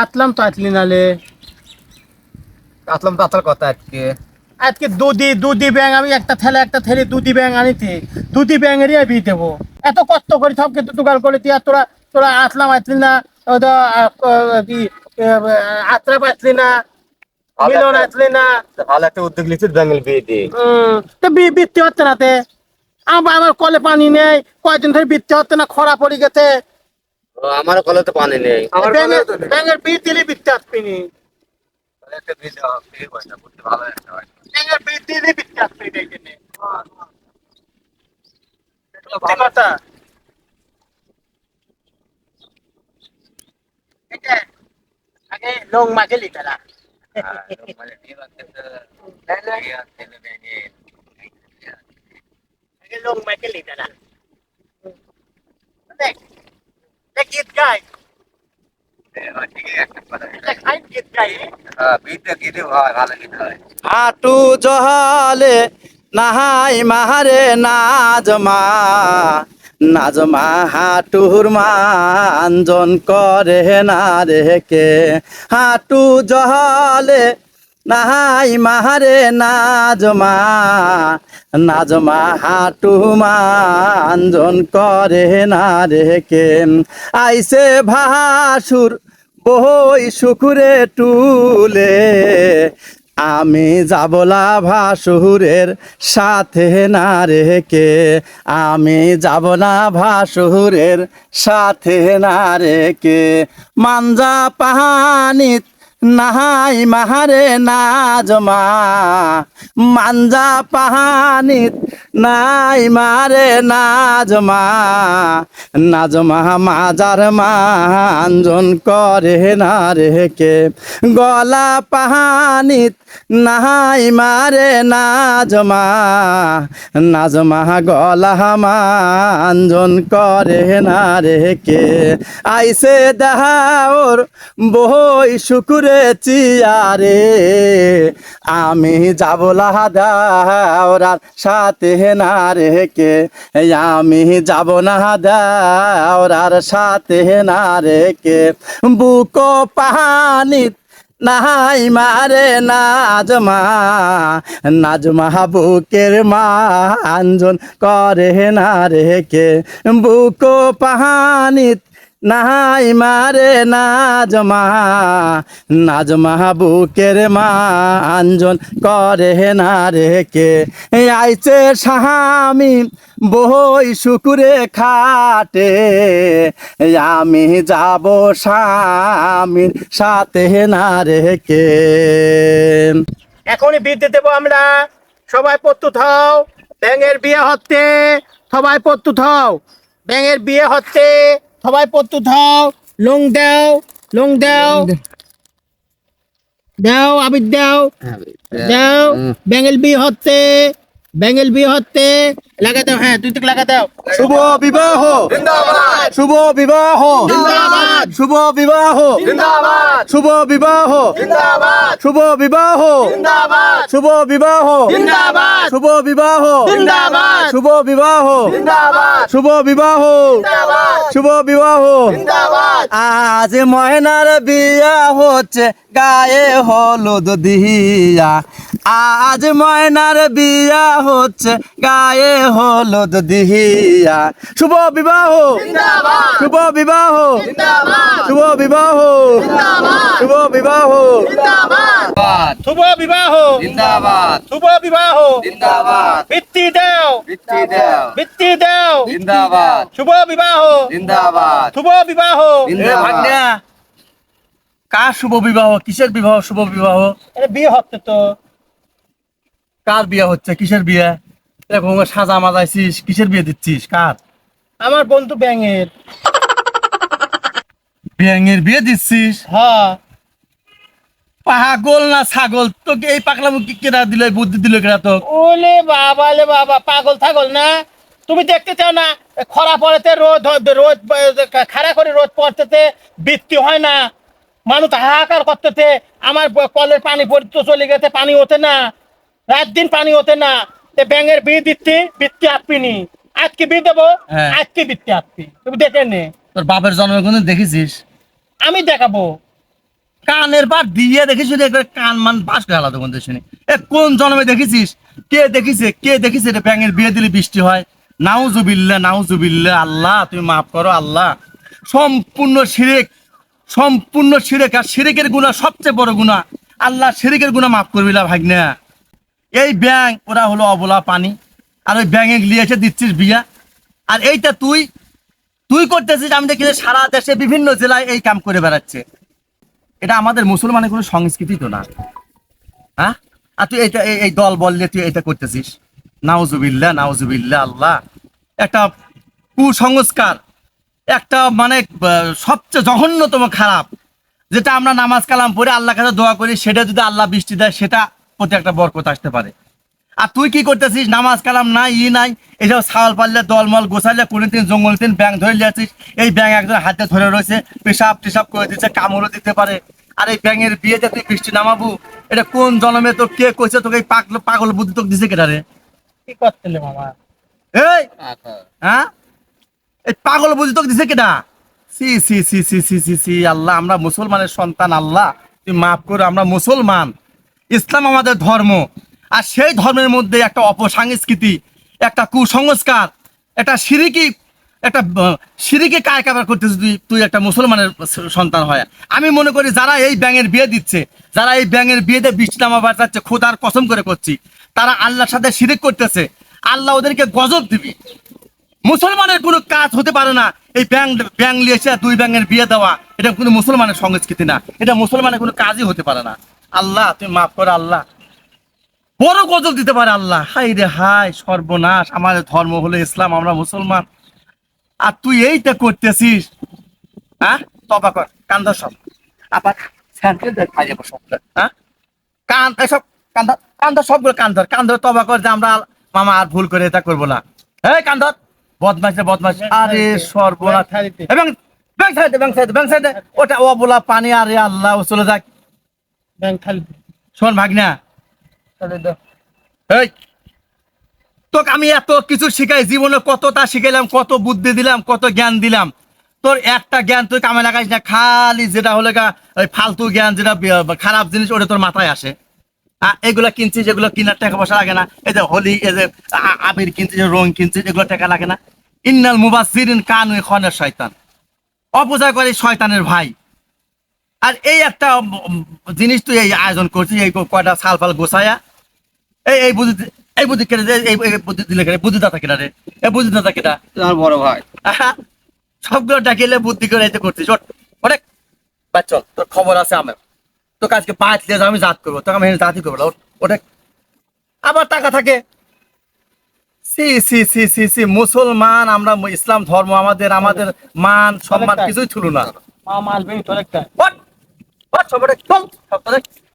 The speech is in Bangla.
আতলাম তো আতলি নালে। আসলাম তো কথা আজকে। আজকে ব্যাং আমি একটা থেলে একটা থেলে ব্যাং আনিতে ব্যাঙেরই দেবো। এত কষ্ট করে তুই আর তোরা তোরা আতলাম আতলি না আত্রা পাতলি না মিলন আতলি না। ভালো একটা উদ্যোগ লিখছে জঙ্গল বিয়ে দিয়ে। তো বি- বৃত্তি হচ্ছে না তে? আমার আমার কলে পানি নেই কয়দিন ধরে বৃত্তি হচ্ছে না খরা পড়ে গেছে। ও, আমারও কলে তো পানি নেই ব্যাঙের ব্যাঙের বি দিলে বৃত্তি আসবিনি একটা বিয়ে দেওয়া বিয়ে পয়সা করতে ভালো একটা হয় ব্যাঙের বি দিলে বৃত্তি আসবিনি এই জন্যে। সত্যি কথা এটা আগে লং মাকে লিটালা হ্যাঁ, মানে বিয়ে বাচ্চা তো বিয়ে আসছে না ব্যাঙে। আগে লং মাকে লিটালা দেখ গীত হয়। হাটু জহালে নাহাই মাহারে নাজমা নাজমা হাটুর মানজন করে না রে কে? হাটু জহালে নাহাই মাহারে নাজমা নাজমা হাটু মানজন করে না রে কে আইসে ভাসুর বই শুকুরে টুলে। আমি যাবলা ভাসুরের সাথে না রেখে আমি যাবলা ভাসুরের সাথে না রেখে মাঞ্জা পাহানিত নাহাই মাহারে নাজমা মাঞ্জা পাহানিত নাই মারে নাজমা নাজমা মাজার মানজন করে না রেখে গলা পাহানিত নাহাই মারে নাজমা নাজমা গলা মানজন করে না রেখে আইসে দেহাওর বই শুকুরে চিয়ারে, আমি যাবলা দাওরার সাথে না রেখে আমি যাব না, দাওরার সাথে হে না রেখে বুক পাহানি নাহাই মারে নাজমা নাজমা বুকের মা আঞ্জন করে না রেখে বুক পাহানিত নাহাই মারে নাজমা নাজমা বুকের মা আঞ্জন করে না রেখে আইছে স্বামী বই শুকুরে খাটে। আমি যাব স্বামীর সাথে না রেখে এখনই বিদ্যে দেবো আমরা। সবাই প্রস্তুত হও। ব্যাঙের বিয়ে হচ্ছে। সবাই প্রস্তুত হও। ব্যাঙের বিয়ে হচ্ছে। সবাই পত্তু হও। লং দাও লং দাও। দাও আবির দাও। দাও। বেঙ্গল বি হচ্ছে। বিয়ে হচ্ছে লাগা দাও হ্যাঁ তুই তো লাগা দাও শুভ বিবাহ শুভ বিবাহ জিন্দাবাদ। শুভ বিবাহ শুভ বিবাহ শুভ বিবাহ জিন্দাবাদ শুভ বিবাহ জিন্দাবাদ শুভ বিবাহ জিন্দাবাদ শুভ বিবাহ জিন্দাবাদ শুভ বিবাহ জিন্দাবাদ শুভ বিবাহ জিন্দাবাদ আজ ময়নার বিয়া হচ্ছে গায়ে হলুদ দিয়া আজ ময়নার বিয়া হচ্ছে গায়ে হলুদ দিয়া। শুভ বিবাহ। শুভ বিবাহ। শুভ বিবাহ। শুভ বিবাহ। শুভ বিবাহ। জিন্দাবাদ। শুভ বিবাহ। জিন্দাবাদ। বৃত্তি দাও। বৃত্তি দাও। বৃত্তি দাও। জিন্দাবাদ। শুভ বিবাহ। জিন্দাবাদ। শুভ বিবাহ। জিন্দাবাদ। কার শুভ বিবাহ? কিসের বিবাহ? শুভ বিবাহ? বিয়ে হচ্ছে তো। কার বিয়ে হচ্ছে? কিসের বিয়ে? এরকম সাজা মাজাইছিস কিসের বিয়ে দিচ্ছিস? কার? আমার বন্ধু ব্যাঙের। ব্যাঙের বিয়ে দিচ্ছিস? হ্যাঁ। পাগল না ছাগল? তোকে এই পাকলাম কি কেনা দিল বুদ্ধি দিল কেনা তো ওলে বাবা লে বাবা পাগল ছাগল না? তুমি দেখতে চাও না খরা পড়েতে রোদ রোদ খাড়া করে রোদ পড়তেতে বৃত্তি হয় না? মানুষ হাহাকার করতেছে আমার কলের পানি পড়তে চলে গেছে পানি ওঠে না। রাত দিন পানি ওঠে না। তে ব্যাঙের বিয়ে দিচ্ছি বৃত্তি আপনি আজকে বিয়ে দেবো? হ্যাঁ। আজকে বৃত্তি আপনি? তুমি দেখে নে। তোর বাপের জন্ম কোনদিন দেখেছিস? আমি দেখাবো। কানের বার দিয়ে দেখিস কান মান বাস করে আলাদা শুনে। এ কোন জন্মে দেখেছিস? কে দেখিছে? কে দেখিছে রে ব্যাঙের বিয়ে দিলে বৃষ্টি হয়? নাউজুবিল্লা নাউজুবিল্লা আল্লাহ তুমি মাফ করো আল্লাহ। সম্পূর্ণ শিরেক সম্পূর্ণ শিরেক আর শিরেকের গুণা সবচেয়ে বড় গুণা আল্লাহ শিরেকের গুণা মাফ করবিলা ভাগনা। এই ব্যাং ওরা হলো অবলা পানি। আর ওই ব্যাঙে এসে দিচ্ছিস বিয়া আর এইটা তুই তুই করতেছিস, আমি দেখি যে সারা দেশে বিভিন্ন জেলায় এই কাম করে বেড়াচ্ছে। এটা আমাদের মুসলমানের কোনো সংস্কৃতি তো না। হ্যাঁ? আর তুই এইটা, এই- দল বললে তুই এটা করতেছিস। নাউজুবিল্লা নাউজুবিল্লা আল্লাহ। একটা কুসংস্কার। একটা মানে সবচেয়ে জঘন্যতম খারাপ। যেটা আমরা নামাজ কালাম পড়ে আল্লাহ কাছে দোয়া করি, সেটা যদি আল্লাহ বৃষ্টি দেয়, সেটা প্রতি একটা বরকত আসতে পারে। আর তুই কি করতেছিস? নামাজ কালাম নাই ই নাই এসব ছাওয়াল পারলে দলমল গোছাইলে কোনোদিন জঙ্গল দিন ব্যাং ধরে লিয়েছিস এই ব্যাং একজন হাতে ধরে রয়েছে পেশাব টেশাব করে দিচ্ছে কামড়ও দিতে পারে। আর এই ব্যাঙের বিয়েতে তুই বৃষ্টি নামাবু এটা কোন জন্মে তোর কে কইছে তোকে এই পাগল পাগল বুদ্ধি তোকে দিছে কেটারে কি করছিলে মামা? এই! হ্যাঁ? এই পাগল বুঝি তোকে দিছে কেটা সি সি সি সি সি সি সি আল্লাহ আমরা মুসলমানের সন্তান আল্লাহ তুই মাফ করো আমরা মুসলমান। ইসলাম আমাদের ধর্ম। আর সেই ধর্মের মধ্যে একটা অপসংস্কৃতি, একটা কুসংস্কার, একটা সিরিকি, একটা সিরিকে কায় কাবার করতেছিস তুই তুই একটা মুসলমানের সন্তান হয়। আমি মনে করি যারা এই ব্যাঙের বিয়ে দিচ্ছে, যারা এই ব্যাঙের বিয়েতে বৃষ্টি নামা বাঁচাচ্ছে খোদার কসম করে করছি, তারা আল্লাহর সাথে শিরিক করতেছে, আল্লাহ ওদেরকে গজব দিবি। মুসলমানের কোনো কাজ হতে পারে না এই ব্যাং ব্যাং নিয়ে এসে দুই ব্যাঙের বিয়ে দেওয়া। এটা কোনো মুসলমানের সংস্কৃতি না। এটা মুসলমানের কোনো কাজই হতে পারে না। আল্লাহ তুমি মাফ করো আল্লাহ। বড় গজব দিতে পারে আল্লাহ। হাই রে হাই সর্বনাশ আমাদের ধর্ম হলো ইসলাম আমরা মুসলমান। আর তুই এইটা করতেছিস হ্যাঁ? তবা কর কান্দা সব। আবার স্যান্ডেল দেখ খাইয়ে বসো হ্যাঁ? কান এসব কান্দা কান্দা সবগুলো কান্দর কান্দর তবা কর যে আমরা মামা আর ভুল করে এটা করব না। এই কান্দর বদমাস বদমাস আরে সর্বনাশ। এবং ব্যাংক সাইডে ব্যাংক সাইডে ব্যাংক সাইডে ওটা ও বলা পানি আরে আল্লাহ চলে যাক। ব্যাংক খালি শোন ভাগনা। এই তোকে আমি এত কিছু শিখাই জীবনে কতটা শিখাইলাম কত বুদ্ধি দিলাম কত জ্ঞান দিলাম। তোর একটা জ্ঞান তুই কামে লাগাইস না খালি যেটা হলে গা ওই ফালতু জ্ঞান যেটা খারাপ জিনিস ওটা তোর মাথায় আসে। আ- এগুলা কিনছিস যেগুলো কিনার টাকা পয়সা লাগে না এই যে হোলি এই যে আবির কিনছিস রং কিনছিস এগুলো টাকা লাগে না। ইন্নাল মুবাসিরিন কানুই খনের শয়তান। অপচয় করে শয়তানের ভাই। আর এই একটা জিনিস তুই এই আয়োজন করছিস এই কয়টা সাল ফাল গোছায়া। এই এই বুদ্ধি এই বুদ্ধি কেটে এই বুদ্ধি দিলে কেটে বুদ্ধি দাতা কেটা রে এই বুদ্ধি দাতা কেটা তোমার বড় ভাই। সবগুলো ডাকিলে বুদ্ধি করে এতে করছিস। অনেক চল তোর খবর আছে আমার। তোকে আজকে পাঁচ দিয়ে আমি জাত করব। তোকে আমি জাতি করব না, ওঠে। আবার টাকা থাকে। সি সি সি সি সি মুসলমান আমরা ইসলাম ধর্ম আমাদের আমাদের মান সম্মান কিছুই ছিল না মামা আসবে তোর একটা ওঠ ওঠ সব ওঠে, সব তোরে